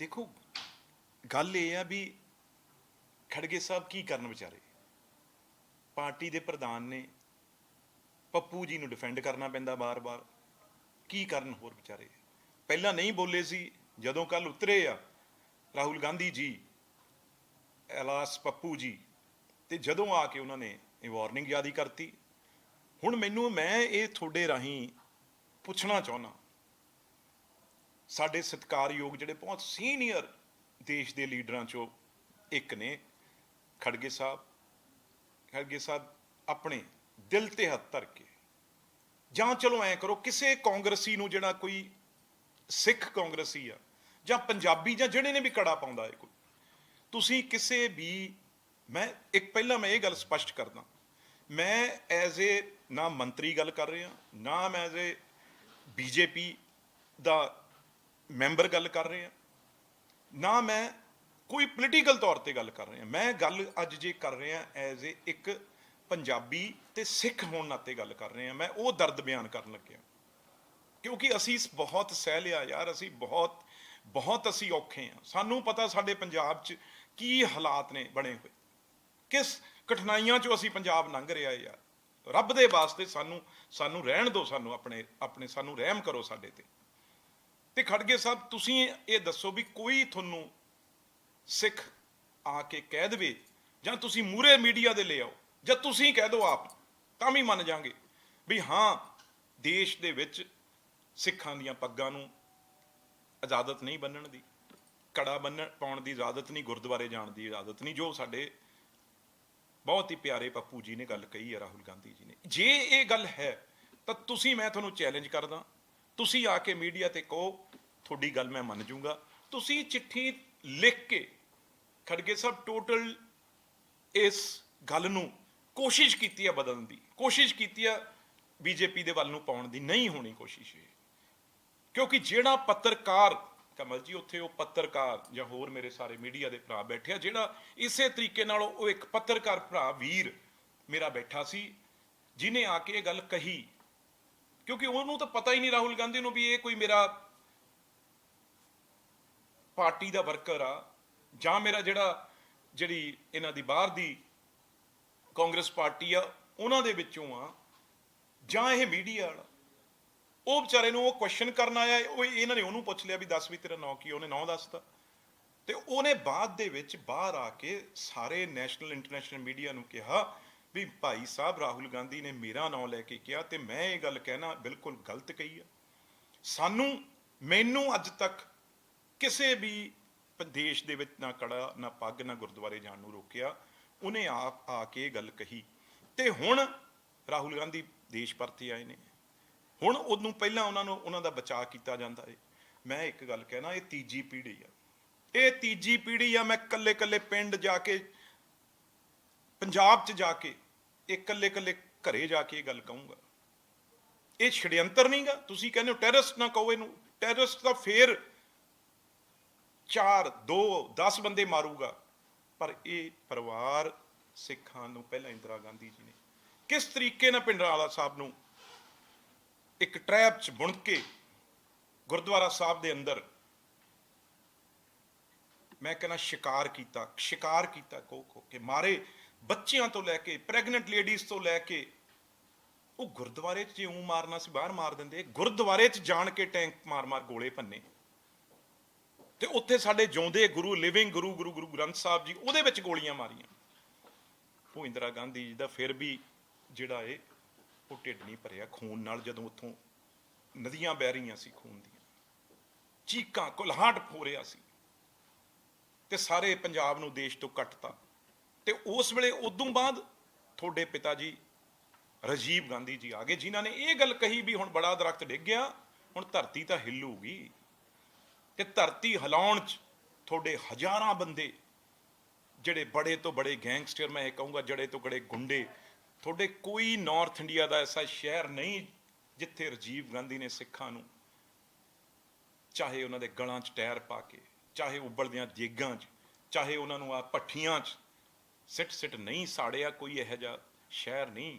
ਦੇਖੋ, ਗੱਲ ਇਹ ਆ ਵੀ ਖੜਗੇ ਸਾਹਿਬ ਕੀ ਕਰਨ ਵਿਚਾਰੇ? ਪਾਰਟੀ ਦੇ ਪ੍ਰਧਾਨ ਨੇ ਪੱਪੂ ਜੀ ਨੂੰ ਡਿਫੈਂਡ ਕਰਨਾ ਪੈਂਦਾ ਬਾਰ-ਬਾਰ। ਕੀ ਕਰਨ ਹੋਰ ਵਿਚਾਰੇ? ਪਹਿਲਾਂ ਨਹੀਂ ਬੋਲੇ ਸੀ, ਜਦੋਂ ਕੱਲ ਉਤਰੇ ਆ ਰਾਹੁਲ ਗਾਂਧੀ ਜੀ, ਐਲਾਸ ਪੱਪੂ ਜੀ, ਤੇ ਜਦੋਂ ਆ ਕੇ ਉਹਨਾਂ ਨੇ ਇਹ ਵਾਰਨਿੰਗ ਜਾਰੀ ਕਰਤੀ। ਹੁਣ ਮੈਨੂੰ, ਮੈਂ ਇਹ ਤੁਹਾਡੇ ਰਾਹੀਂ ਪੁੱਛਣਾ ਚਾਹੁੰਦਾ। ਸਾਡੇ ਸਤਿਕਾਰਯੋਗ ਜਿਹੜੇ ਬਹੁਤ ਸੀਨੀਅਰ ਦੇਸ਼ ਦੇ ਲੀਡਰਾਂ ਚੋਂ ਇੱਕ ਨੇ, ਖੜਗੇ ਸਾਹਿਬ। ਖੜਗੇ ਸਾਹਿਬ ਆਪਣੇ ਦਿਲ ਤੇ ਹੱਥ ਧਰ ਕੇ, ਜਾਂ ਚਲੋ ਐ ਕਰੋ, ਕਿਸੇ ਕਾਂਗਰਸੀ ਨੂੰ ਜਿਹੜਾ ਕੋਈ ਸਿੱਖ ਕਾਂਗਰਸੀ ਆ, ਜਾਂ ਪੰਜਾਬੀ, ਜਾਂ ਜਿਹੜੇ ਨੇ ਵੀ ਕੜਾ ਪਾਉਂਦਾ ਹੈ ਕੋਈ, ਤੁਸੀਂ ਕਿਸੇ ਵੀ, ਮੈਂ ਇੱਕ ਪਹਿਲਾਂ ਮੈਂ ਇਹ ਗੱਲ ਸਪਸ਼ਟ ਕਰਦਾ, ਮੈਂ ਐਜ਼ ਏ ਨਾ ਮੰਤਰੀ ਗੱਲ ਕਰ ਰਿਹਾ, ਨਾ ਮੈਂ ਐਜ਼ ਏ ਬੀਜੇਪੀ ਦਾ ਮੈਂਬਰ ਗੱਲ ਕਰ ਰਹੇ ਰਿਹਾ ਨਾ ਮੈਂ ਕੋਈ ਪੋਲੀਟੀਕਲ ਤੌਰ ਤੇ ਗੱਲ ਕਰ ਰਿਹਾ। ਮੈਂ ਗੱਲ ਅੱਜ ਜੇ ਕਰ ਰਿਹਾ ਐਜ਼ ਏ ਇੱਕ ਪੰਜਾਬੀ ਤੇ ਸਿੱਖ ਹੋਣ ਨਾਤੇ ਗੱਲ ਕਰ ਰਿਹਾ। ਮੈਂ ਉਹ ਦਰਦ ਬਿਆਨ ਕਰਨ ਲੱਗਿਆ। ਕਿਉਂਕਿ ਅਸੀਂ ਬਹੁਤ ਸਹਿ ਲਿਆ ਯਾਰ, ਅਸੀਂ ਬਹੁਤ ਬਹੁਤ ਅਸੀਂ ਔਖੇ ਆ ਸਾਨੂੰ ਪਤਾ ਸਾਡੇ ਪੰਜਾਬ 'ਚ ਕੀ ਹਾਲਾਤ ਨੇ ਬਣੇ ਹੋਏ। ਕਿਸ ਕਠਿਨਾਈਆਂ 'ਚੋਂ ਅਸੀਂ ਪੰਜਾਬ ਲੰਘ ਰਿਹਾ ਯਾਰ। ਰੱਬ ਦੇ ਵਾਸਤੇ ਸਾਨੂੰ ਸਾਨੂੰ ਰਹਿਣ ਦਿਓ, ਸਾਨੂੰ ਆਪਣੇ ਆਪਣੇ, ਸਾਨੂੰ ਰਹਿਮ ਕਰੋ ਸਾਡੇ ਤੇ। ਤੇ ਖੜਗੇ ਸਾਹਿਬ ਤੁਸੀਂ ਇਹ ਦੱਸੋ ਵੀ ਕੋਈ ਤੁਹਾਨੂੰ ਸਿੱਖ ਆ ਕੇ ਕਹਿ ਦੇਵੇ ਜਾਂ ਤੁਸੀਂ ਮੂਰੇ ਮੀਡੀਆ ਦੇ ਲੈ ਆਓ ਜਾਂ ਤੁਸੀਂ ਕਹਿ ਦਿਓ ਆਪ, ਤਾਂ ਵੀ ਮੰਨ ਜਾਾਂਗੇ ਵੀ ਹਾਂ, ਦੇਸ਼ ਦੇ ਵਿੱਚ ਸਿੱਖਾਂ ਦੀਆਂ ਪੱਗਾਂ ਨੂੰ ਇਜਾਜ਼ਤ ਨਹੀਂ ਬੰਨਣ ਦੀ, ਕੜਾ ਬੰਨਣ, ਪਾਉਣ ਦੀ ਇਜਾਜ਼ਤ ਨਹੀਂ, ਗੁਰਦੁਆਰੇ ਜਾਣ ਦੀ ਇਜਾਜ਼ਤ ਨਹੀਂ, ਜੋ ਸਾਡੇ ਬਹੁਤ ਹੀ ਪਿਆਰੇ ਪੱਪੂ ਜੀ ਨੇ ਗੱਲ ਕਹੀ ਹੈ, ਰਾਹੁਲ ਗਾਂਧੀ ਜੀ ਨੇ। ਜੇ ਇਹ ਗੱਲ ਹੈ, ਤਾਂ ਤੁਸੀਂ, ਮੈਂ ਤੁਹਾਨੂੰ ਚੈਲੰਜ ਕਰਦਾ ਤੁਸੀਂ ਆ ਕੇ ਮੀਡੀਆ ਤੇ ਕਹੋ, ਤੁਹਾਡੀ ਗੱਲ ਮੈਂ ਮੰਨ ਜੂੰਗਾ। ਤੁਸੀਂ ਚਿੱਠੀ ਲਿਖ ਕੇ ਖੜਗੇ ਸਾਹਿਬ ਟੋਟਲ ਇਸ ਗੱਲ ਨੂੰ ਕੋਸ਼ਿਸ਼ ਕੀਤੀ ਹੈ ਬਦਲਣ ਦੀ। ਕੋਸ਼ਿਸ਼ ਕੀਤੀ ਹੈ ਬੀਜੇਪੀ ਦੇ ਵੱਲ ਨੂੰ ਪਾਉਣ ਦੀ। ਨਹੀਂ ਹੋਣੀ ਕੋਸ਼ਿਸ਼ ਇਹ। ਕਿਉਂਕਿ ਜਿਹੜਾ ਪੱਤਰਕਾਰ, ਕਮਲ ਜੀ, ਉੱਥੇ ਉਹ ਪੱਤਰਕਾਰ ਜਾਂ ਹੋਰ ਮੇਰੇ ਸਾਰੇ ਮੀਡੀਆ ਦੇ ਭਰਾ ਬੈਠੇ ਆ, ਜਿਹੜਾ ਇਸੇ ਤਰੀਕੇ ਨਾਲ ਉਹ ਇੱਕ ਪੱਤਰਕਾਰ ਭਰਾ, ਵੀਰ ਮੇਰਾ ਬੈਠਾ ਸੀ ਜਿਨੇ ਆ ਕੇ ਇਹ ਗੱਲ ਕਹੀ। ਕਿਉਂਕਿ ਉਹਨੂੰ ਤਾਂ ਪਤਾ ਹੀ ਨਹੀਂ ਰਾਹੁਲ ਗਾਂਧੀ ਨੂੰ ਵੀ ਇਹ ਕੋਈ ਮੇਰਾ ਪਾਰਟੀ ਦਾ ਵਰਕਰ ਆ, ਜਾਂ ਮੇਰਾ ਜਿਹੜਾ, ਜਿਹੜੀ ਇਹਨਾਂ ਦੀ ਬਾਹਰ ਦੀ ਕਾਂਗਰਸ ਪਾਰਟੀ ਆ, ਉਹਨਾਂ ਦੇ ਵਿੱਚੋਂ ਆ, ਜਾਂ ਇਹ ਮੀਡੀਆ ਵਾਲਾ ਉਹ ਵਿਚਾਰੇ ਨੂੰ ਉਹ ਕੁਐਸਚਨ ਕਰਨ ਆਇਆ, ਉਹ ਇਹਨਾਂ ਨੇ ਉਹਨੂੰ ਪੁੱਛ ਲਿਆ ਵੀ ਦੱਸ ਵੀ ਤੇਰਾ ਨਾਂ ਕੀ ਆ? ਉਹਨੇ ਨਾਂ ਦੱਸਤਾ ਤੇ ਉਹਨੇ ਬਾਅਦ ਦੇ ਵਿੱਚ ਬਾਹਰ ਆ ਕੇ ਸਾਰੇ ਨੈਸ਼ਨਲ ਇੰਟਰਨੈਸ਼ਨਲ ਮੀਡੀਆ ਨੂੰ ਕਿਹਾ ਵੀ ਭਾਈ ਸਾਹਿਬ ਰਾਹੁਲ ਗਾਂਧੀ ਨੇ ਮੇਰਾ ਨਾਂ ਲੈ ਕੇ ਕਿਹਾ ਤੇ ਮੈਂ ਇਹ ਗੱਲ ਕਹਿਣਾ ਬਿਲਕੁਲ ਗਲਤ ਕਹੀ ਆ। ਸਾਨੂੰ, ਮੈਨੂੰ ਅੱਜ ਤੱਕ ਕਿਸੇ ਵੀ ਦੇਸ਼ ਦੇ ਵਿੱਚ ਨਾ ਕੜਾ, ਨਾ ਪੱਗ, ਨਾ ਗੁਰਦੁਆਰੇ ਜਾਣ ਨੂੰ ਰੋਕਿਆ। ਉਹਨੇ ਆਪ ਆ ਕੇ ਇਹ ਗੱਲ ਕਹੀ। ਤੇ ਹੁਣ ਰਾਹੁਲ ਗਾਂਧੀ ਦੇਸ਼ ਪਰਤੇ ਆਏ ਨੇ। ਹੁਣ ਉਹਨੂੰ ਪਹਿਲਾਂ ਉਹਨਾਂ ਨੂੰ, ਉਹਨਾਂ ਦਾ ਬਚਾਅ ਕੀਤਾ ਜਾਂਦਾ ਹੈ ਮੈਂ ਇੱਕ ਗੱਲ ਕਹਿਣਾ, ਇਹ ਤੀਜੀ ਪੀੜ੍ਹੀ ਆ। ਇਹ ਤੀਜੀ ਪੀੜ੍ਹੀ ਆ, ਮੈਂ ਕੱਲੇ ਕੱਲੇ ਪਿੰਡ ਜਾ ਕੇ ਪੰਜਾਬ 'ਚ ਜਾ ਕੇ ਇਹ ਇਕੱਲੇ ਕੱਲੇ ਘਰੇ ਜਾ ਕੇ ਇਹ ਗੱਲ ਕਹੂੰਗਾ। ਇਹ ਛੜਯੰਤਰ ਨਹੀਂਗਾ। ਤੁਸੀਂ ਕਹਿੰਦੇ ਹੋ ਟੈਰਰਿਸਟ ਨਾ ਕਹੋ ਇਹਨੂੰ। ਟੈਰਰਿਸਟ ਤਾਂ ਫੇਰ 4 2 10 ਬੰਦੇ ਮਾਰੂਗਾ। ਪਰ ਇਹ ਪਰਿਵਾਰ ਸਿੱਖਾਂ ਨੂੰ ਪਹਿਲਾਂ ਇੰਦਰਾ ਗਾਂਧੀ ਜੀ ਨੇ ਕਿਸ ਤਰੀਕੇ ਨਾਲ ਪਿੰਡਰਾਲਾ ਸਾਹਿਬ ਨੂੰ ਇੱਕ ਟ੍ਰੈਪ 'ਚ ਬੁਣ ਕੇ ਗੁਰਦੁਆਰਾ ਸਾਹਿਬ ਦੇ ਅੰਦਰ ਮੈਂ ਕਹਿੰਦਾ ਸ਼ਿਕਾਰ ਕੀਤਾ ਸ਼ਿਕਾਰ ਕੀਤਾ ਕੋ ਕੋ ਕੇ ਮਾਰੇ। ਬੱਚਿਆਂ ਤੋਂ ਲੈ ਕੇ ਪ੍ਰੈਗਨੈਂਟ ਲੇਡੀਜ਼ ਤੋਂ ਲੈ ਕੇ, ਉਹ ਗੁਰਦੁਆਰੇ 'ਚ ਜਿਉਂ ਮਾਰਨਾ ਸੀ, ਬਾਹਰ ਮਾਰ ਦਿੰਦੇ, ਗੁਰਦੁਆਰੇ 'ਚ ਜਾਣ ਕੇ ਟੈਂਕ ਮਾਰ-ਮਾਰ ਗੋਲੇ ਭੰਨੇ। ਤੇ ਉੱਥੇ ਸਾਡੇ ਜਿਉਂਦੇ ਗੁਰੂ ਲਿਵਿੰਗ ਗੁਰੂ ਗੁਰੂ ਗੁਰੂ ਗ੍ਰੰਥ ਸਾਹਿਬ ਜੀ, ਉਹਦੇ ਵਿੱਚ ਗੋਲੀਆਂ ਮਾਰੀਆਂ। ਉਹ ਇੰਦਰਾ ਗਾਂਧੀ ਜੀ ਦਾ ਫਿਰ ਵੀ ਜਿਹੜਾ ਏ, ਉਹ ਢਿੱਡ ਨਹੀਂ ਭਰਿਆ ਖੂਨ ਨਾਲ, ਜਦੋਂ ਉੱਥੋਂ ਨਦੀਆਂ ਵਹਿ ਰਹੀਆਂ ਸੀ ਖੂਨ ਦੀਆਂ। ਚੀਕਾਂ, ਕੁਲਹਾਟ ਹੋ ਰਿਹਾ ਸੀ। ਤੇ ਸਾਰੇ ਪੰਜਾਬ ਨੂੰ ਦੇਸ਼ ਤੋਂ ਕੱਟਤਾ। ਤੇ ਉਸ ਵੇਲੇ ਉਦੋਂ ਬਾਅਦ ਤੁਹਾਡੇ ਪਿਤਾ ਜੀ ਰਾਜੀਵ ਗਾਂਧੀ ਜੀ ਆ ਗਏ, ਜਿਨ੍ਹਾਂ ਨੇ ਇਹ ਗੱਲ ਕਹੀ ਵੀ ਹੁਣ ਬੜਾ ਦਰਖਤ ਡਿੱਗ ਗਿਆ, ਹੁਣ ਧਰਤੀ ਤਾਂ ਹਿੱਲੂਗੀ ਤੇ ਧਰਤੀ ਹਿਲਾਉਣ ਚ ਤੁਹਾਡੇ ਹਜ਼ਾਰਾਂ ਬੰਦੇ, ਜਿਹੜੇ ਬੜੇ ਤੋਂ ਬੜੇ ਗੈਂਗਸਟਰ, ਮੈਂ ਇਹ ਕਹੂੰਗਾ ਜੜੇ ਤੋਂ ਬੜੇ ਗੁੰਡੇ, ਤੁਹਾਡੇ ਕੋਈ ਨਾਰਥ ਇੰਡੀਆ ਦਾ ਐਸਾ ਸ਼ਹਿਰ ਨਹੀਂ ਜਿੱਥੇ ਰਾਜੀਵ ਗਾਂਧੀ ਨੇ ਸਿੱਖਾਂ ਨੂੰ ਚਾਹੇ ਉਹਨਾਂ ਦੇ ਗਲਾਂ 'ਚ ਟਾਇਰ ਪਾ ਕੇ, ਚਾਹੇ ਉਬਲਦਿਆਂ ਜੇਗਾਂ 'ਚ, ਚਾਹੇ ਉਹਨਾਂ ਨੂੰ ਆ ਭੱਠੀਆਂ 'ਚ ਸਿੱਟ ਸਿੱਟ ਨਹੀਂ ਸਾੜਿਆ ਕੋਈ ਇਹੋ ਜਿਹਾ ਸ਼ਹਿਰ ਨਹੀਂ।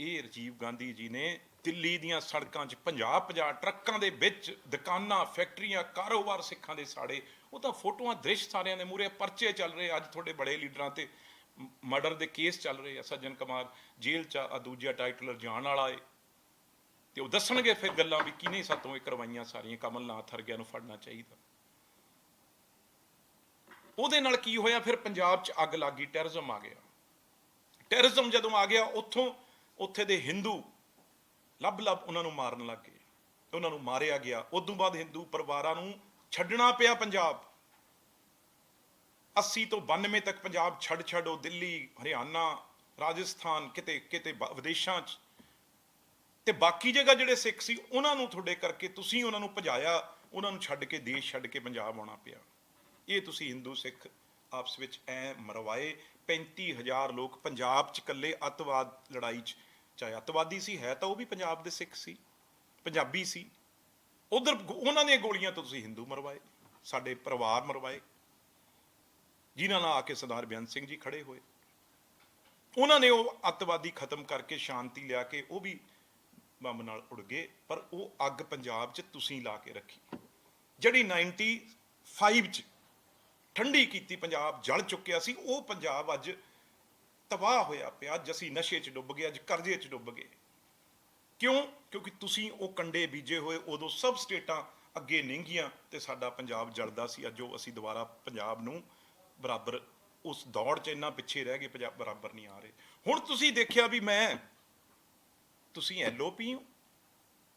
ਇਹ ਰਾਜੀਵ ਗਾਂਧੀ ਜੀ ਨੇ ਦਿੱਲੀ ਦੀਆਂ ਸੜਕਾਂ 'ਚ 50 50 ਟਰੱਕਾਂ ਦੇ ਵਿੱਚ ਦੁਕਾਨਾਂ, ਫੈਕਟਰੀਆਂ, ਕਾਰੋਬਾਰ ਸਿੱਖਾਂ ਦੇ ਸਾੜੇ। ਉਹ ਤਾਂ ਫੋਟੋਆਂ ਦ੍ਰਿਸ਼ ਸਾਰਿਆਂ ਦੇ ਮੂਹਰੇ ਪਰਚੇ ਚੱਲ ਰਹੇ ਅੱਜ ਤੁਹਾਡੇ ਬੜੇ ਲੀਡਰਾਂ ਤੇ ਮਰਡਰ ਦੇ ਕੇਸ ਚੱਲ ਰਹੇ ਆ। ਸੱਜਣ ਕੁਮਾਰ ਜੇਲ੍ਹ 'ਚ ਆ ਦੂਜਾ ਟਾਈਟਲਰ ਜਾਣ ਵਾਲਾ ਏ। ਤੇ ਉਹ ਦੱਸਣਗੇ ਫਿਰ ਗੱਲਾਂ ਵੀ ਕਿਹਨੇ ਸਾਤੋਂ ਇਹ ਕਰਵਾਈਆਂ ਸਾਰੀਆਂ। ਕਮਲਨਾਥ ਵਰਗਿਆਂ ਨੂੰ ਫੜਨਾ ਚਾਹੀਦਾ। ਉਹਦੇ ਨਾਲ ਕੀ ਹੋਇਆ? ਫਿਰ ਪੰਜਾਬ 'ਚ ਅੱਗ ਲੱਗ ਗਈ ਟੈਰਰਿਜ਼ਮ ਆ ਗਿਆ। ਟੈਰਰਿਜ਼ਮ ਜਦੋਂ ਆ ਗਿਆ, ਉੱਥੋਂ, ਉੱਥੇ ਦੇ ਹਿੰਦੂ ਲੱਭ ਲੱਭ ਉਹਨਾਂ ਨੂੰ ਮਾਰਨ ਲੱਗ ਗਏ। ਉਹਨਾਂ ਨੂੰ ਮਾਰਿਆ ਗਿਆ। ਉਦੋਂ ਬਾਅਦ ਹਿੰਦੂ ਪਰਿਵਾਰਾਂ ਨੂੰ ਛੱਡਣਾ ਪਿਆ ਪੰਜਾਬ। 80 ਤੋਂ 92 ਤੱਕ ਪੰਜਾਬ ਛੱਡ ਛੱਡ ਉਹ ਦਿੱਲੀ, ਹਰਿਆਣਾ, ਰਾਜਸਥਾਨ, ਕਿਤੇ ਕਿਤੇ ਬ- ਵਿਦੇਸ਼ਾਂ 'ਚ। ਤੇ ਬਾਕੀ ਜਗ੍ਹਾ ਜਿਹੜੇ ਸਿੱਖ ਸੀ, ਉਹਨਾਂ ਨੂੰ ਤੁਹਾਡੇ ਕਰਕੇ ਤੁਸੀਂ ਉਹਨਾਂ ਨੂੰ ਭਜਾਇਆ, ਉਹਨਾਂ ਨੂੰ ਛੱਡ ਕੇ, ਦੇਸ਼ ਛੱਡ ਕੇ ਪੰਜਾਬ ਆਉਣਾ ਪਿਆ। ਇਹ ਤੁਸੀਂ ਹਿੰਦੂ ਸਿੱਖ ਆਪਸ ਵਿੱਚ ਐ ਮਰਵਾਏ 35000 ਲੋਕ ਪੰਜਾਬ 'ਚ ਇਕੱਲੇ ਅੱਤਵਾਦ ਲੜਾਈ 'ਚ, ਚਾਹੇ ਅੱਤਵਾਦੀ ਸੀ, ਹੈ ਤਾਂ ਉਹ ਵੀ ਪੰਜਾਬ ਦੇ ਸਿੱਖ ਸੀ, ਪੰਜਾਬੀ ਸੀ। ਉਧਰ ਉਹਨਾਂ ਦੀਆਂ ਗੋਲੀਆਂ ਤੋਂ ਤੁਸੀਂ ਹਿੰਦੂ ਮਰਵਾਏ, ਸਾਡੇ ਪਰਿਵਾਰ ਮਰਵਾਏ, ਜਿਨ੍ਹਾਂ ਨਾਲ ਆ ਕੇ ਸਰਦਾਰ ਬੇਅੰਤ ਸਿੰਘ ਜੀ ਖੜੇ ਹੋਏ। ਉਹਨਾਂ ਨੇ ਉਹ ਅੱਤਵਾਦੀ ਖਤਮ ਕਰਕੇ ਸ਼ਾਂਤੀ ਲਿਆ ਕੇ ਉਹ ਵੀ ਬੰਬ ਨਾਲ ਉੜ ਗਏ, ਪਰ ਉਹ ਅੱਗ ਪੰਜਾਬ 'ਚ ਤੁਸੀਂ ਲਾ ਕੇ ਰੱਖੀ। ਜਿਹੜੀ 95 'ਚ ਠੰਡੀ ਕੀਤੀ, ਪੰਜਾਬ ਜਲ ਚੁੱਕਿਆ ਸੀ, ਉਹ ਪੰਜਾਬ ਅੱਜ ਤਬਾਹ ਹੋਇਆ ਪਿਆ, ਅੱਜ ਅਸੀਂ ਨਸ਼ੇ 'ਚ ਡੁੱਬ ਗਏ, ਅੱਜ ਕਰਜ਼ੇ 'ਚ ਡੁੱਬ ਗਏ। ਕਿਉਂ? ਕਿਉਂਕਿ ਤੁਸੀਂ ਉਹ ਕੰਡੇ ਬੀਜੇ ਹੋਏ, ਉਦੋਂ ਸਭ ਸਟੇਟਾਂ ਅੱਗੇ ਨਿੰਗੀਆਂ ਤੇ ਸਾਡਾ ਪੰਜਾਬ ਜਲਦਾ ਸੀ, ਅੱਜ ਉਹ ਅਸੀਂ ਦੁਬਾਰਾ ਪੰਜਾਬ ਨੂੰ ਬਰਾਬਰ, ਉਸ ਦੌੜ 'ਚ ਇੰਨਾ ਪਿੱਛੇ ਰਹਿ ਗਏ, ਪੰਜਾਬ ਬਰਾਬਰ ਨਹੀਂ ਆ ਰਹੇ। ਹੁਣ ਤੁਸੀਂ ਦੇਖਿਆ ਵੀ ਮੈਂ, ਤੁਸੀਂ ਐਲਓਪੀ ਹੋ?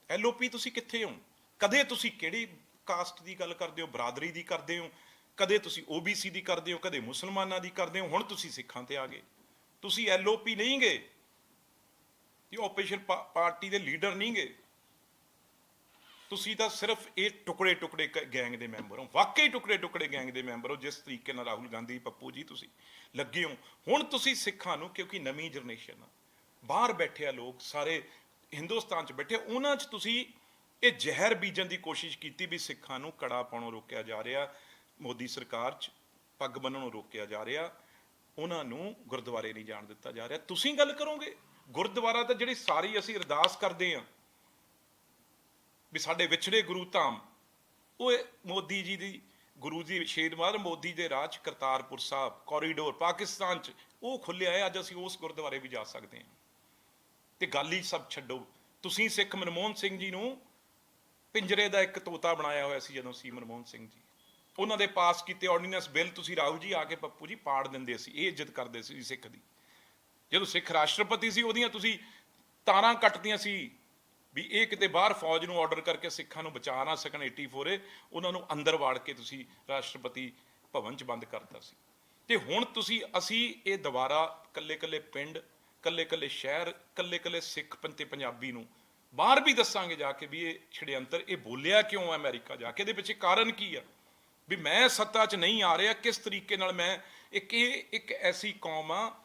ਐਲਓਪੀ ਤੁਸੀਂ ਕਿੱਥੇ ਹੋ? ਕਦੇ ਤੁਸੀਂ ਕਿਹੜੀ ਕਾਸਟ ਦੀ ਗੱਲ ਕਰਦੇ ਹੋ, ਬਰਾਦਰੀ ਦੀ ਕਰਦੇ ਹੋ? ਕਦੇ ਤੁਸੀਂ ਓਬੀਸੀ ਦੀ ਕਰਦੇ ਹੋ, ਕਦੇ ਮੁਸਲਮਾਨਾਂ ਦੀ ਕਰਦੇ ਹੋ, ਹੁਣ ਤੁਸੀਂ ਸਿੱਖਾਂ ਤੇ ਆ ਗਏ। ਤੁਸੀਂ ਐਲਓਪੀ ਨਹੀਂ ਗਏ। ਇਹ ਆਪੋਜੀਸ਼ਨ ਪਾਰਟੀ ਦੇ ਲੀਡਰ ਨਹੀਂ ਗਏ। ਤੁਸੀਂ ਤਾਂ ਸਿਰਫ ਇਹ ਟੁਕੜੇ ਟੁਕੜੇ ਗੈਂਗ ਦੇ ਮੈਂਬਰ ਹੋ। ਵਾਕਈ ਟੁਕੜੇ ਟੁਕੜੇ ਗੈਂਗ ਦੇ ਮੈਂਬਰ ਹੋ, ਜਿਸ ਤਰੀਕੇ ਨਾਲ ਰਾਹੁਲ ਗਾਂਧੀ, ਪੱਪੂ ਜੀ ਤੁਸੀਂ ਲੱਗੇ ਹੋ। ਹੁਣ ਤੁਸੀਂ ਸਿੱਖਾਂ ਨੂੰ, ਕਿਉਂਕਿ ਨਵੀਂ ਜਨਰੇਸ਼ਨ ਆ, ਬਾਹਰ ਬੈਠੇ ਆ ਲੋਕ, ਸਾਰੇ ਹਿੰਦੁਸਤਾਨ 'ਚ ਬੈਠੇ, ਉਹਨਾਂ 'ਚ ਤੁਸੀਂ ਇਹ ਜ਼ਹਿਰ ਬੀਜਣ ਦੀ ਕੋਸ਼ਿਸ਼ ਕੀਤੀ ਵੀ ਸਿੱਖਾਂ ਨੂੰ ਕੜਾ ਪਾਉਣੋਂ ਰੋਕਿਆ ਜਾ ਰਿਹਾ। ਮੋਦੀ ਸਰਕਾਰ 'ਚ ਪੱਗ ਬੰਨਣ ਨੂੰ ਰੋਕਿਆ ਜਾ ਰਿਹਾ। ਉਹਨਾਂ ਨੂੰ ਗੁਰਦੁਆਰੇ ਨਹੀਂ ਜਾਣ ਦਿੱਤਾ ਜਾ ਰਿਹਾ। ਤੁਸੀਂ ਗੱਲ ਕਰੋਗੇ? ਗੁਰਦੁਆਰਾ ਤਾਂ ਜਿਹੜੀ ਸਾਰੀ ਅਸੀਂ ਅਰਦਾਸ ਕਰਦੇ ਆ ਵੀ ਸਾਡੇ ਵਿਛੜੇ ਗੁਰੂ ਧਾਮ, ਉਹ ਮੋਦੀ ਜੀ ਦੀ, ਗੁਰੂ ਜੀ ਸ਼ੇਰਮਾਰ ਮੋਦੀ ਦੇ ਰਾਜ ਕਰਤਾਰਪੁਰ ਸਾਹਿਬ ਕੋਰੀਡੋਰ ਪਾਕਿਸਤਾਨ 'ਚ, ਉਹ ਖੁੱਲਿਆ ਹੈ। ਅੱਜ ਅਸੀਂ ਉਸ ਗੁਰਦੁਆਰੇ ਵੀ ਜਾ ਸਕਦੇ ਹਾਂ। ਤੇ ਗੱਲ ਹੀ ਸਭ ਛੱਡੋ। ਤੁਸੀਂ ਸਿੱਖ ਮਨਮੋਹਨ ਸਿੰਘ ਜੀ ਨੂੰ ਪਿੰਜਰੇ ਦਾ ਇੱਕ ਤੋਤਾ ਬਣਾਇਆ ਹੋਇਆ ਸੀ ਜਦੋਂ ਸੀ ਮਨਮੋਹਨ ਸਿੰਘ ਜੀ। ਉਹਨਾਂ ਦੇ ਪਾਸ ਕੀਤੇ ਆਰਡੀਨੈਂਸ ਬਿੱਲ ਤੁਸੀਂ ਰਾਹੁਲ ਜੀ ਆ ਕੇ ਪੱਪੂ ਜੀ ਪਾੜ ਦਿੰਦੇ ਸੀ, ਇਹ ਇੱਜ਼ਤ ਕਰਦੇ ਸੀ ਸਿੱਖ ਦੀ। ਜਦੋਂ ਸਿੱਖ ਰਾਸ਼ਟਰਪਤੀ ਸੀ ਉਹਦੀਆਂ ਤੁਸੀਂ ਤਾਰਾਂ ਕੱਟਦੀਆਂ ਸੀ ਵੀ ਇਹ ਕਿਤੇ ਬਾਹਰ ਫੌਜ ਨੂੰ ਆਰਡਰ ਕਰਕੇ ਸਿੱਖਾਂ ਨੂੰ ਬਚਾ ਨਾ ਸਕਣ 84 ਉਹਨਾਂ ਨੂੰ ਅੰਦਰ ਵਾੜ ਕੇ ਤੁਸੀਂ ਰਾਸ਼ਟਰਪਤੀ ਭਵਨ 'ਚ ਬੰਦ ਕਰਤਾ ਸੀ। ਤੇ ਹੁਣ ਤੁਸੀਂ, ਅਸੀਂ ਇਹ ਦੁਬਾਰਾ ਕੱਲੇ-ਕੱਲੇ ਪਿੰਡ, ਕੱਲੇ-ਕੱਲੇ ਸ਼ਹਿਰ, ਕੱਲੇ-ਕੱਲੇ ਸਿੱਖ ਪੰਤੇ ਪੰਜਾਬੀ ਨੂੰ ਬਾਹਰ ਵੀ ਦੱਸਾਂਗੇ ਜਾ ਕੇ ਵੀ ਇਹ ਛੜਯੰਤਰ, ਇਹ ਬੋਲਿਆ ਕਿਉਂ ਹੈ ਅਮਰੀਕਾ ਜਾ ਕੇ? ਇਹਦੇ ਪਿੱਛੇ ਕਾਰਨ ਕੀ ਆ? ਵੀ ਮੈਂ ਸੱਤਾ 'ਚ ਨਹੀਂ ਆ ਰਿਹਾ, ਕਿਸ ਤਰੀਕੇ ਨਾਲ ਮੈਂ ਇੱਕ ਇਹ ਇੱਕ ਐਸੀ ਕੌਮ ਆ,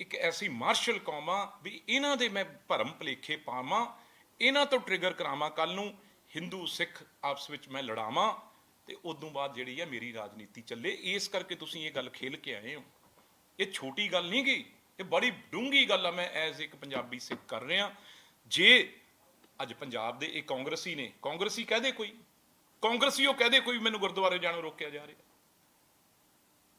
ਇੱਕ ਐਸੀ ਮਾਰਸ਼ਲ ਕੌਮ ਆ ਵੀ ਇਹਨਾਂ ਦੇ ਮੈਂ ਭਰਮ ਭਲੇਖੇ ਪਾਵਾਂ, ਇਹਨਾਂ ਤੋਂ ਟ੍ਰਿਗਰ ਕਰਾਵਾਂ ਕੱਲ ਨੂੰ ਹਿੰਦੂ ਸਿੱਖ ਆਪਸ ਵਿੱਚ ਮੈਂ ਲੜਾਵਾਂ ਤੇ ਉਦੋਂ ਬਾਅਦ ਜਿਹੜੀ ਆ ਮੇਰੀ ਰਾਜਨੀਤੀ ਚੱਲੇ। ਇਸ ਕਰਕੇ ਤੁਸੀਂ ਇਹ ਗੱਲ ਖੇਲ ਕੇ ਆਏ ਹੋ। ਇਹ ਛੋਟੀ ਗੱਲ ਨਹੀਂ ਗਈ ਇਹ ਬੜੀ ਡੂੰਗੀ ਗੱਲ ਆ। ਮੈਂ ਐਜ਼ ਇੱਕ ਪੰਜਾਬੀ ਸਿੱਖ ਕਰ ਰਿਹਾ। ਜੇ ਅੱਜ ਪੰਜਾਬ ਦੇ ਇਹ ਕਾਂਗਰਸੀ ਨੇ, ਕਾਂਗਰਸੀ ਕਹਦੇ ਕੋਈ ਕਾਂਗਰਸੀ ਉਹ ਕਹਦੇ ਕੋਈ ਮੈਨੂੰ ਗੁਰਦੁਆਰੇ ਜਾਣੋਂ ਰੋਕਿਆ ਜਾ ਰਿਹਾ।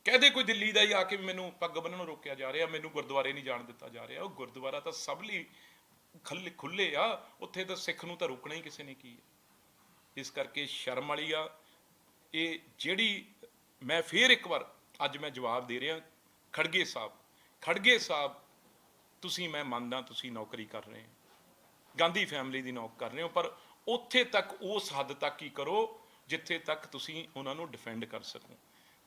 ਕਹਦੇ ਕੋਈ ਦਿੱਲੀ ਦਾ ਹੀ ਆ ਕੇ ਮੈਨੂੰ ਪੱਗ ਬੰਨਣੋਂ ਰੋਕਿਆ ਜਾ ਰਿਹਾ, ਮੈਨੂੰ ਗੁਰਦੁਆਰੇ ਨਹੀਂ ਜਾਣ ਦਿੱਤਾ ਜਾ ਰਿਹਾ। ਉਹ ਗੁਰਦੁਆਰਾ ਤਾਂ ਸਭ ਲਈ ਖੱਲੇ ਖੁੱਲੇ ਆ, ਉੱਥੇ ਤਾਂ ਸਿੱਖ ਨੂੰ ਤਾਂ ਰੋਕਣਾ ਹੀ ਕਿਸੇ ਨੇ ਕੀ ਹੈ ਇਸ ਕਰਕੇ ਸ਼ਰਮ ਵਾਲੀ ਆ। ਇਹ ਜਿਹੜੀ ਮੈਂ ਫੇਰ ਇੱਕ ਵਾਰ ਅੱਜ ਮੈਂ ਜਵਾਬ ਦੇ ਰਿਹਾ, ਖੜਗੇ ਸਾਹਿਬ ਖੜਗੇ ਸਾਹਿਬ, ਤੁਸੀਂ ਮੈਂ ਮੰਨਦਾ ਤੁਸੀਂ ਨੌਕਰੀ ਕਰ ਰਹੇ ਹੋ। ਗਾਂਧੀ ਫੈਮਿਲੀ ਦੀ ਨੌਕ ਕਰ ਰਹੇ ਹੋ, ਪਰ ਉੱਥੇ ਤੱਕ ਉਸ ਹੱਦ ਤੱਕ ਹੀ ਕਰੋ ਜਿੱਥੇ ਤੱਕ ਤੁਸੀਂ ਉਹਨਾਂ ਨੂੰ ਡਿਫੈਂਡ ਕਰ ਸਕੋ।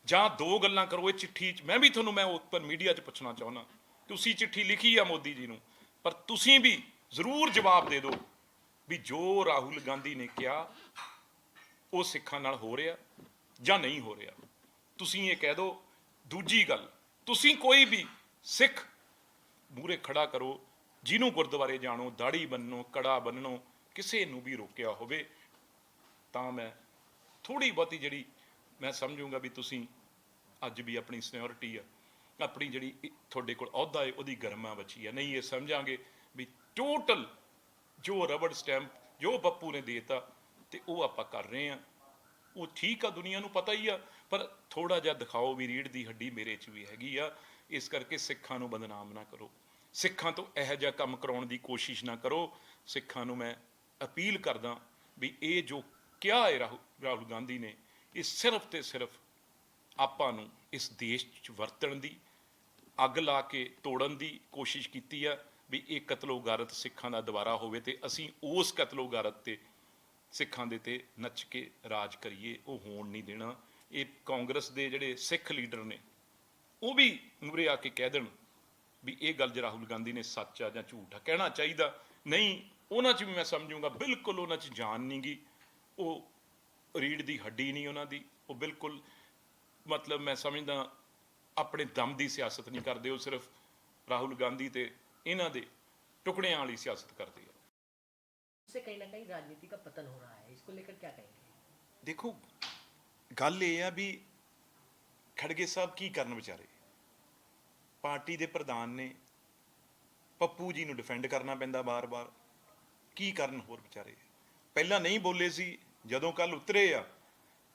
ਜਾਂ ਦੋ ਗੱਲਾਂ ਕਰੋ, ਇਹ ਚਿੱਠੀ 'ਚ, ਮੈਂ ਵੀ ਤੁਹਾਨੂੰ, ਮੈਂ ਉੱਪਰ ਮੀਡੀਆ 'ਚ ਪੁੱਛਣਾ ਚਾਹੁੰਦਾ ਤੁਸੀਂ ਚਿੱਠੀ ਲਿਖੀ ਆ ਮੋਦੀ ਜੀ ਨੂੰ, ਪਰ ਤੁਸੀਂ ਵੀ ਜ਼ਰੂਰ ਜਵਾਬ ਦੇ ਦਿਓ ਵੀ ਜੋ ਰਾਹੁਲ ਗਾਂਧੀ ਨੇ ਕਿਹਾ, ਉਹ ਸਿੱਖਾਂ ਨਾਲ ਹੋ ਰਿਹਾ ਜਾਂ ਨਹੀਂ ਹੋ ਰਿਹਾ। ਤੁਸੀਂ ਇਹ ਕਹਿ ਦਿਓ। ਦੂਜੀ ਗੱਲ, ਤੁਸੀਂ ਕੋਈ ਵੀ ਸਿੱਖ ਮੂਰੇ ਖੜਾ ਕਰੋ, ਜਿਹਨੂੰ ਗੁਰਦੁਆਰੇ ਜਾਣੋ, ਦਾੜੀ ਬੰਨੋ, ਕੜਾ ਬੰਨਣੋ ਕਿਸੇ ਨੂੰ ਵੀ ਰੋਕਿਆ ਹੋਵੇ, ਤਾਂ ਮੈਂ ਥੋੜੀ ਬਹੁਤੀ ਜਿਹੜੀ ਮੈਂ ਸਮਝੂੰਗਾ ਵੀ ਤੁਸੀਂ ਅੱਜ ਵੀ ਆਪਣੀ ਸਿਨਿਓਰਿਟੀ ਆ, ਆਪਣੀ ਜਿਹੜੀ ਤੁਹਾਡੇ ਕੋਲ ਅਹੁਦਾ ਹੈ ਉਹਦੀ ਗਰਮਾ ਬਚੀ ਆ। ਨਹੀਂ, ਇਹ ਸਮਝਾਂਗੇ ਵੀ ਟੋਟਲ ਜੋ ਰਬੜ ਸਟੈਂਪ ਜੋ ਬੱਪੂ ਨੇ ਦੇਤਾ ਤੇ ਉਹ ਆਪਾਂ ਕਰ ਰਹੇ ਆ। ਉਹ ਠੀਕ ਆ, ਦੁਨੀਆ ਨੂੰ ਪਤਾ ਹੀ ਆ, ਪਰ ਥੋੜਾ ਜਿਹਾ ਦਿਖਾਓ ਵੀ ਰੀੜ ਦੀ ਹੱਡੀ ਮੇਰੇ 'ਚ ਵੀ ਹੈਗੀ ਆ। ਇਸ ਕਰਕੇ ਸਿੱਖਾਂ ਨੂੰ ਬਦਨਾਮ ਨਾ ਕਰੋ। ਸਿੱਖਾਂ ਤੋਂ ਇਹੋ ਜਿਹਾ ਕੰਮ ਕਰਾਉਣ ਦੀ ਕੋਸ਼ਿਸ਼ ਨਾ ਕਰੋ। ਸਿੱਖਾਂ ਨੂੰ ਮੈਂ ਅਪੀਲ ਕਰਦਾ ਵੀ ਇਹ ਜੋ ਕਿਹਾ ਹੈ ਰਾਹੁ- ਰਾਹੁਲ ਗਾਂਧੀ ਨੇ, ਇਹ ਸਿਰਫ ਤੇ ਸਿਰਫ ਆਪਾਂ ਨੂੰ ਇਸ ਦੇਸ਼ 'ਚ ਵਰਤਣ ਦੀ, ਅੱਗ ਲਾ ਕੇ ਤੋੜਨ ਦੀ ਕੋਸ਼ਿਸ਼ ਕੀਤੀ ਆ ਵੀ ਇਹ ਕਤਲੋਗਾਰਤ ਸਿੱਖਾਂ ਦਾ ਦੁਬਾਰਾ ਹੋਵੇ ਤੇ ਅਸੀਂ ਉਸ ਕਤਲੋਗਾਰਤ ਤੇ ਸਿੱਖਾਂ ਦੇ ਤੇ ਨੱਚ ਕੇ ਰਾਜ ਕਰੀਏ, ਉਹ ਹੋਣ ਨਹੀਂ ਦੇਣਾ। ਇਹ ਕਾਂਗਰਸ ਦੇ ਜਿਹੜੇ ਸਿੱਖ ਲੀਡਰ ਨੇ, ਉਹ ਵੀ ਮੂਹਰੇ ਆ ਕੇ ਕਹਿ ਦੇਣ ਵੀ ਇਹ ਗੱਲ ਜੇ ਰਾਹੁਲ ਗਾਂਧੀ ਨੇ ਸੱਚ ਆ ਜਾਂ ਝੂਠ ਆ, ਕਹਿਣਾ ਚਾਹੀਦਾ। ਨਹੀਂ ਉਹਨਾਂ 'ਚ ਵੀ ਮੈਂ ਸਮਝੂੰਗਾ ਬਿਲਕੁਲ ਉਹਨਾਂ 'ਚ ਜਾਨ ਨਹੀਂ ਗੀ ਉਹ ਰੀੜ ਦੀ ਹੱਡੀ ਨਹੀਂ ਉਹਨਾਂ ਦੀ ਉਹ ਬਿਲਕੁਲ ਮਤਲਬ ਮੈਂ ਸਮਝਦਾ ਆਪਣੇ ਦਮ ਦੀ ਸਿਆਸਤ ਨਹੀਂ ਕਰਦੇ ਉਹ ਸਿਰਫ ਰਾਹੁਲ ਗਾਂਧੀ ਤੇ ਇਹਨਾਂ ਦੇ ਟੁਕੜਿਆਂ ਵਾਲੀ ਸਿਆਸਤ ਕਰਦੇ ਆ इससे कहीं ना कहीं राजनीति का पतन हो रहा है इसको लेकर क्या कहेंगे ਦੇਖੋ ਗੱਲ ਇਹ ਆ ਵੀ ਖੜਗੇ ਸਾਹਿਬ ਕੀ ਕਰਨ ਵਿਚਾਰੇ ਪਾਰਟੀ ਦੇ ਪ੍ਰਧਾਨ ਨੇ ਪੱਪੂ ਜੀ ਨੂੰ ਡਿਫੈਂਡ ਕਰਨਾ ਪੈਂਦਾ ਬਾਰ-ਬਾਰ ਕੀ ਕਰਨ ਹੋਰ ਵਿਚਾਰੇ? ਪਹਿਲਾਂ ਨਹੀਂ ਬੋਲੇ ਸੀ, ਜਦੋਂ ਕੱਲ ਉਤਰੇ ਆ,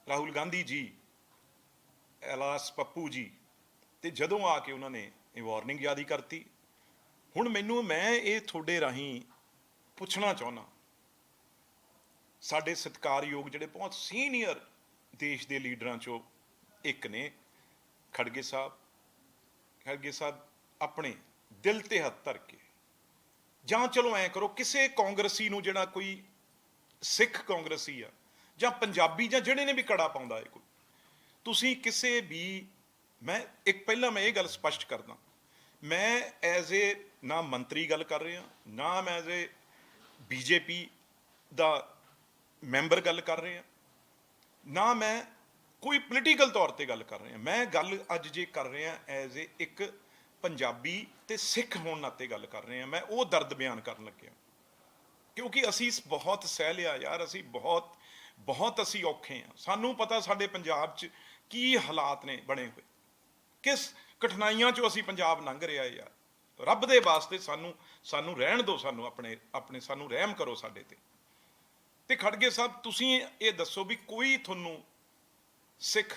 ਰਾਹੁਲ ਗਾਂਧੀ ਜੀ, ਐਲਾਸ ਪੱਪੂ ਜੀ, ਤੇ ਜਦੋਂ ਆ ਕੇ ਉਹਨਾਂ ਨੇ ਇਹ ਵਾਰਨਿੰਗ ਜਾਰੀ ਕਰਤੀ। ਹੁਣ ਮੈਨੂੰ, ਮੈਂ ਇਹ ਤੁਹਾਡੇ ਰਾਹੀਂ ਪੁੱਛਣਾ ਚਾਹੁੰਦਾ। ਸਾਡੇ ਸਤਿਕਾਰਯੋਗ ਜਿਹੜੇ ਬਹੁਤ ਸੀਨੀਅਰ ਦੇਸ਼ ਦੇ ਲੀਡਰਾਂ ਚੋਂ ਇੱਕ ਨੇ, ਖੜਗੇ ਸਾਹਿਬ ਖੜਗੇ ਸਾਹਿਬ ਆਪਣੇ ਦਿਲ ਤੇ ਹੱਥ ਧਰ ਕੇ ਜਾਂ ਚਲੋ ਐਂ ਕਰੋ, ਕਿਸੇ ਕਾਂਗਰਸੀ ਨੂੰ ਜਿਹੜਾ ਕੋਈ ਸਿੱਖ ਕਾਂਗਰਸੀ ਆ, ਜਾਂ ਪੰਜਾਬੀ, ਜਾਂ ਜਿਹੜੇ ਨੇ ਵੀ ਕੜਾ ਪਾਉਂਦਾ ਹੈ ਕੋਈ, ਤੁਸੀਂ ਕਿਸੇ ਵੀ, ਮੈਂ ਇੱਕ ਪਹਿਲਾਂ ਮੈਂ ਇਹ ਗੱਲ ਸਪਸ਼ਟ ਕਰਦਾ, ਮੈਂ ਐਜ਼ ਏ ਨਾ ਮੰਤਰੀ ਗੱਲ ਕਰ ਰਿਹਾ, ਨਾ ਮੈਂ ਐਜ਼ ਏ ਬੀਜੇਪੀ ਦਾ ਮੈਂਬਰ ਗੱਲ ਕਰ ਰਿਹਾ, ਨਾ ਮੈਂ ਕੋਈ ਪੋਲੀਟੀਕਲ ਤੌਰ ਤੇ ਗੱਲ ਕਰ ਰਿਹਾ, ਮੈਂ ਗੱਲ ਅੱਜ ਜੇ ਕਰ ਰਿਹਾ ਐਜ਼ ਏ ਇੱਕ ਪੰਜਾਬੀ ਤੇ ਸਿੱਖ ਹੋਣ ਨਾਤੇ ਗੱਲ ਕਰ ਰਹੇ ਹਾਂ ਮੈਂ, ਉਹ ਦਰਦ ਬਿਆਨ ਕਰਨ ਲੱਗਿਆ ਕਿਉਂਕਿ ਅਸੀਂ ਬਹੁਤ ਸਹਿ ਲਿਆ ਯਾਰ, ਅਸੀਂ ਬਹੁਤ ਬਹੁਤ ਅਸੀਂ ਔਖੇ ਆ ਸਾਨੂੰ ਪਤਾ ਸਾਡੇ ਪੰਜਾਬ 'ਚ ਕੀ ਹਾਲਾਤ ਨੇ ਬਣੇ ਹੋਏ। ਕਿਸ ਕਠਿਨਾਈਆਂ 'ਚੋਂ ਅਸੀਂ ਪੰਜਾਬ ਲੰਘ ਰਿਹਾ ਯਾਰ। ਰੱਬ ਦੇ ਵਾਸਤੇ ਸਾਨੂੰ ਸਾਨੂੰ ਰਹਿਣ ਦਿਓ ਸਾਨੂੰ ਆਪਣੇ ਆਪਣੇ, ਸਾਨੂੰ ਰਹਿਮ ਕਰੋ ਸਾਡੇ ਤੇ। ਤੇ ਖੜਗੇ ਸਾਹਿਬ, ਤੁਸੀਂ ਇਹ ਦੱਸੋ ਵੀ ਕੋਈ ਤੁਹਾਨੂੰ ਸਿੱਖ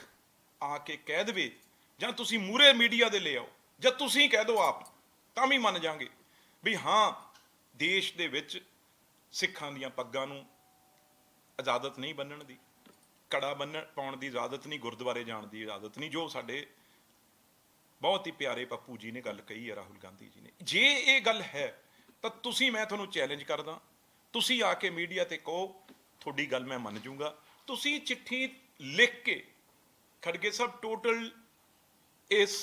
ਆ ਕੇ ਕਹਿ ਦੇਵੇ ਜਾਂ ਤੁਸੀਂ ਮੂਰੇ ਮੀਡੀਆ ਦੇ ਲੈ ਆਓ? ਜਾਂ ਤੁਸੀਂ ਕਹਿ ਦਿਓ ਆਪ, ਤਾਂ ਵੀ ਮੰਨ ਜਾਾਂਗੇ। ਵੀ ਹਾਂ, ਦੇਸ਼ ਦੇ ਵਿੱਚ ਸਿੱਖਾਂ ਦੀਆਂ ਪੱਗਾਂ ਨੂੰ ਇਜਾਜ਼ਤ ਨਹੀਂ ਬੰਨਣ ਦੀ, ਕੜਾ ਬੰਨਣ, ਪਾਉਣ ਦੀ ਇਜਾਜ਼ਤ ਨਹੀਂ, ਗੁਰਦੁਆਰੇ ਜਾਣ ਦੀ ਇਜਾਜ਼ਤ ਨਹੀਂ, ਜੋ ਸਾਡੇ ਬਹੁਤ ਹੀ ਪਿਆਰੇ ਪੱਪੂ ਜੀ ਨੇ ਗੱਲ ਕਹੀ ਹੈ, ਰਾਹੁਲ ਗਾਂਧੀ ਜੀ ਨੇ। ਜੇ ਇਹ ਗੱਲ ਹੈ, ਤਾਂ ਤੁਸੀਂ, ਮੈਂ ਤੁਹਾਨੂੰ ਚੈਲੰਜ ਕਰਦਾ, ਤੁਸੀਂ ਆ ਕੇ ਮੀਡੀਆ ਤੇ ਕਹੋ, ਤੁਹਾਡੀ ਗੱਲ ਮੈਂ ਮੰਨ ਜੂੰਗਾ ਤੁਸੀਂ ਚਿੱਠੀ ਲਿਖ ਕੇ, ਖੜਗੇ ਸਾਹਿਬ ਟੋਟਲ ਇਸ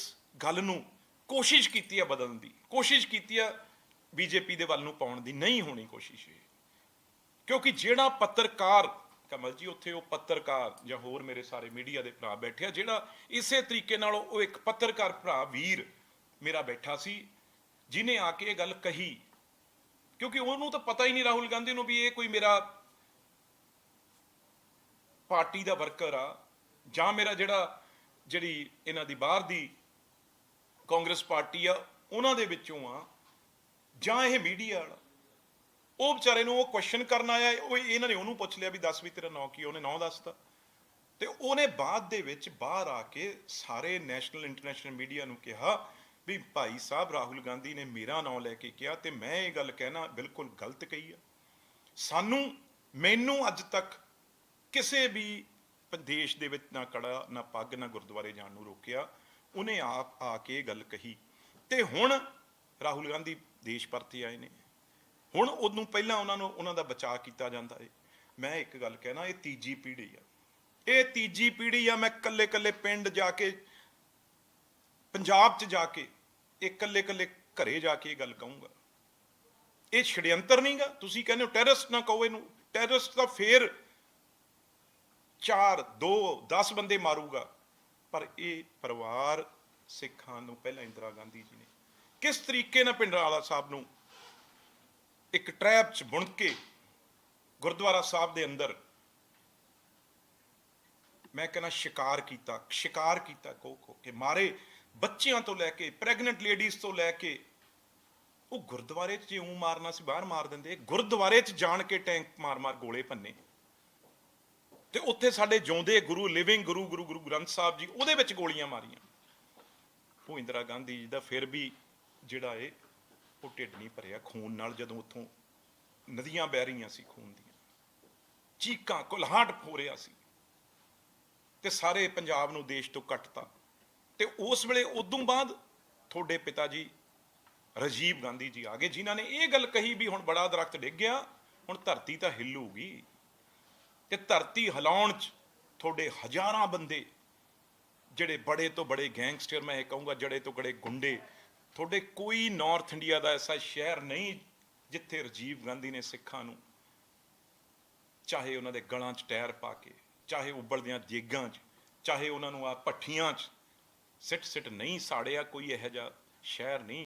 ਗੱਲ ਨੂੰ ਕੋਸ਼ਿਸ਼ ਕੀਤੀ ਹੈ ਬਦਲਣ ਦੀ, ਕੋਸ਼ਿਸ਼ ਕੀਤੀ ਹੈ ਬੀਜੇਪੀ ਦੇ ਵੱਲ ਨੂੰ ਪਾਉਣ ਦੀ, ਨਹੀਂ ਹੋਣੀ ਕੋਸ਼ਿਸ਼ ਇਹ। ਕਿਉਂਕਿ ਜਿਹੜਾ ਪੱਤਰਕਾਰ, ਕਮਲ ਜੀ, ਉੱਥੇ ਉਹ ਪੱਤਰਕਾਰ ਜਾਂ ਹੋਰ ਮੇਰੇ ਸਾਰੇ ਮੀਡੀਆ ਦੇ ਭਰਾ ਬੈਠੇ ਆ, ਜਿਹੜਾ ਇਸੇ ਤਰੀਕੇ ਨਾਲ ਉਹ ਇੱਕ ਪੱਤਰਕਾਰ ਭਰਾ, ਵੀਰ ਮੇਰਾ ਬੈਠਾ ਸੀ ਜਿਨੇ ਆ ਕੇ ਇਹ ਗੱਲ ਕਹੀ। ਕਿਉਂਕਿ ਉਹਨੂੰ ਤਾਂ ਪਤਾ ਹੀ ਨਹੀਂ ਰਾਹੁਲ ਗਾਂਧੀ ਨੂੰ ਵੀ ਇਹ ਕੋਈ ਮੇਰਾ ਪਾਰਟੀ ਦਾ ਵਰਕਰ ਆ, ਜਾਂ ਮੇਰਾ ਜਿਹੜਾ, ਜਿਹੜੀ ਇਹਨਾਂ ਦੀ ਬਾਹਰ ਦੀ ਕਾਂਗਰਸ ਪਾਰਟੀ ਆ, ਉਹਨਾਂ ਦੇ ਵਿੱਚੋਂ ਆ, ਜਾਂ ਇਹ ਮੀਡੀਆ ਵਾਲਾ। ਉਹ ਵਿਚਾਰੇ ਨੂੰ ਉਹ ਕੁਐਸਚਨ ਕਰਨ ਆਇਆ, ਉਹ ਇਹਨਾਂ ਨੇ ਉਹਨੂੰ ਪੁੱਛ ਲਿਆ ਵੀ ਦੱਸ ਵੀ ਤੇਰਾ ਨਾਂ ਕੀ ਉਹਨੇ ਨਾਂ ਦੱਸਤਾ। ਤੇ ਉਹਨੇ ਬਾਅਦ ਦੇ ਵਿੱਚ ਬਾਹਰ ਆ ਕੇ ਸਾਰੇ ਨੈਸ਼ਨਲ ਇੰਟਰਨੈਸ਼ਨਲ ਮੀਡੀਆ ਨੂੰ ਕਿਹਾ ਵੀ ਭਾਈ ਸਾਹਿਬ, ਰਾਹੁਲ ਗਾਂਧੀ ਨੇ ਮੇਰਾ ਨਾਂ ਲੈ ਕੇ ਕਿਹਾ ਤੇ ਮੈਂ ਇਹ ਗੱਲ ਕਹਿਣਾ ਬਿਲਕੁਲ ਗਲਤ ਕਹੀ ਆ। ਸਾਨੂੰ, ਮੈਨੂੰ ਅੱਜ ਤੱਕ ਕਿਸੇ ਵੀ ਦੇਸ਼ ਦੇ ਵਿੱਚ ਨਾ ਕੜਾ ਨਾ ਪੱਗ, ਨਾ ਗੁਰਦੁਆਰੇ ਜਾਣ ਨੂੰ ਰੋਕਿਆ। ਉਹਨੇ ਆਪ ਆ ਕੇ ਇਹ ਗੱਲ ਕਹੀ। ਤੇ ਹੁਣ ਰਾਹੁਲ ਗਾਂਧੀ ਦੇਸ਼ ਪਰਤੇ ਆਏ ਨੇ। ਹੁਣ ਉਹਨੂੰ ਪਹਿਲਾਂ ਉਹਨਾਂ ਨੂੰ, ਉਹਨਾਂ ਦਾ ਬਚਾਅ ਕੀਤਾ ਜਾਂਦਾ ਹੈ ਮੈਂ ਇੱਕ ਗੱਲ ਕਹਿਣਾ, ਇਹ ਤੀਜੀ ਪੀੜ੍ਹੀ ਆ। ਇਹ ਤੀਜੀ ਪੀੜ੍ਹੀ ਆ, ਮੈਂ ਕੱਲੇ ਕੱਲੇ ਪਿੰਡ ਜਾ ਕੇ, ਪੰਜਾਬ 'ਚ ਜਾ ਕੇ, ਇਹ ਕੱਲੇ ਕੱਲੇ ਘਰੇ ਜਾ ਕੇ ਇਹ ਗੱਲ ਕਹੂੰਗਾ। ਇਹ ਛੜਯੰਤਰ ਨਹੀਂਗਾ। ਤੁਸੀਂ ਕਹਿੰਦੇ ਹੋ ਟੈਰਰਿਸਟ ਨਾ ਕਹੋ ਇਹਨੂੰ। ਟੈਰਰਿਸਟ ਤਾਂ ਫੇਰ ਚਾਰ, ਦੋ 10 ਬੰਦੇ ਮਾਰੂਗਾ। ਪਰ ਇਹ ਪਰਿਵਾਰ ਸਿੱਖਾਂ ਨੂੰ ਪਹਿਲਾਂ ਇੰਦਰਾ ਗਾਂਧੀ ਜੀ ਨੇ ਕਿਸ ਤਰੀਕੇ ਨਾਲ ਪਿੰਡਰਾਲਾ ਸਾਹਿਬ ਨੂੰ ਇੱਕ ਟ੍ਰੈਪ 'ਚ ਬੁਣ ਕੇ ਗੁਰਦੁਆਰਾ ਸਾਹਿਬ ਦੇ ਅੰਦਰ ਮੈਂ ਕਹਿੰਦਾ ਸ਼ਿਕਾਰ ਕੀਤਾ ਸ਼ਿਕਾਰ ਕੀਤਾ ਕੋ ਕੋ ਕੇ, ਮਾਰੇ ਬੱਚਿਆਂ ਤੋਂ ਲੈ ਕੇ ਪ੍ਰੈਗਨੈਂਟ ਲੇਡੀਜ਼ ਤੋਂ ਲੈ ਕੇ, ਉਹ ਗੁਰਦੁਆਰੇ 'ਚ ਜਿਉਂ ਮਾਰਨਾ ਸੀ, ਬਾਹਰ ਮਾਰ ਦਿੰਦੇ, ਗੁਰਦੁਆਰੇ 'ਚ ਜਾਣ ਕੇ ਟੈਂਕ ਮਾਰ-ਮਾਰ ਗੋਲੇ ਭੰਨੇ। ਤੇ ਉੱਥੇ ਸਾਡੇ ਜਿਉਂਦੇ ਗੁਰੂ ਲਿਵਿੰਗ ਗੁਰੂ ਗੁਰੂ ਗੁਰੂ ਗ੍ਰੰਥ ਸਾਹਿਬ ਜੀ, ਉਹਦੇ ਵਿੱਚ ਗੋਲੀਆਂ ਮਾਰੀਆਂ। ਉਹ ਇੰਦਰਾ ਗਾਂਧੀ ਜੀ ਦਾ ਫਿਰ ਵੀ ਜਿਹੜਾ ਏ ਉਹ ਢਿੱਡ ਨਹੀਂ ਭਰਿਆ ਖੂਨ ਨਾਲ, ਜਦੋਂ ਉੱਥੋਂ ਨਦੀਆਂ ਵਹਿ ਰਹੀਆਂ ਸੀ ਖੂਨ ਦੀਆਂ। ਚੀਕਾਂ, ਕੁਲਹਾਟ ਹੋ ਰਿਹਾ ਸੀ। ਤੇ ਸਾਰੇ ਪੰਜਾਬ ਨੂੰ ਦੇਸ਼ ਤੋਂ ਕੱਟਤਾ। ਤੇ ਉਸ ਵੇਲੇ ਉਦੋਂ ਬਾਅਦ ਤੁਹਾਡੇ ਪਿਤਾ ਜੀ, ਰਾਜੀਵ ਗਾਂਧੀ ਜੀ ਆ ਗਏ, ਜਿਨ੍ਹਾਂ ਨੇ ਇਹ ਗੱਲ ਕਹੀ ਵੀ ਹੁਣ ਬੜਾ ਦਰਖਤ ਡਿੱਗ ਗਿਆ, ਹੁਣ ਧਰਤੀ ਤਾਂ ਹਿੱਲੂਗੀ ਤੇ ਧਰਤੀ ਹਿਲਾਉਣ 'ਚ ਤੁਹਾਡੇ ਹਜ਼ਾਰਾਂ ਬੰਦੇ, ਜਿਹੜੇ ਬੜੇ ਤੋਂ ਬੜੇ ਗੈਂਗਸਟਰ, ਮੈਂ ਇਹ ਕਹੂੰਗਾ ਜੜੇ ਤੋਂ ਬੜੇ ਗੁੰਡੇ, ਤੁਹਾਡੇ ਕੋਈ ਨਾਰਥ ਇੰਡੀਆ ਦਾ ਐਸਾ ਸ਼ਹਿਰ ਨਹੀਂ ਜਿੱਥੇ ਰਾਜੀਵ ਗਾਂਧੀ ਨੇ ਸਿੱਖਾਂ ਨੂੰ ਚਾਹੇ ਉਹਨਾਂ ਦੇ ਗਲਾਂ 'ਚ ਟਾਇਰ ਪਾ ਕੇ, ਚਾਹੇ ਉਬਲਦਿਆਂ ਜੇਗਾਂ 'ਚ, ਚਾਹੇ ਉਹਨਾਂ ਨੂੰ ਆ ਭੱਠੀਆਂ 'ਚ ਸਿੱਟ ਸਿੱਟ ਨਹੀਂ ਸਾੜਿਆ ਕੋਈ ਇਹੋ ਜਿਹਾ ਸ਼ਹਿਰ ਨਹੀਂ।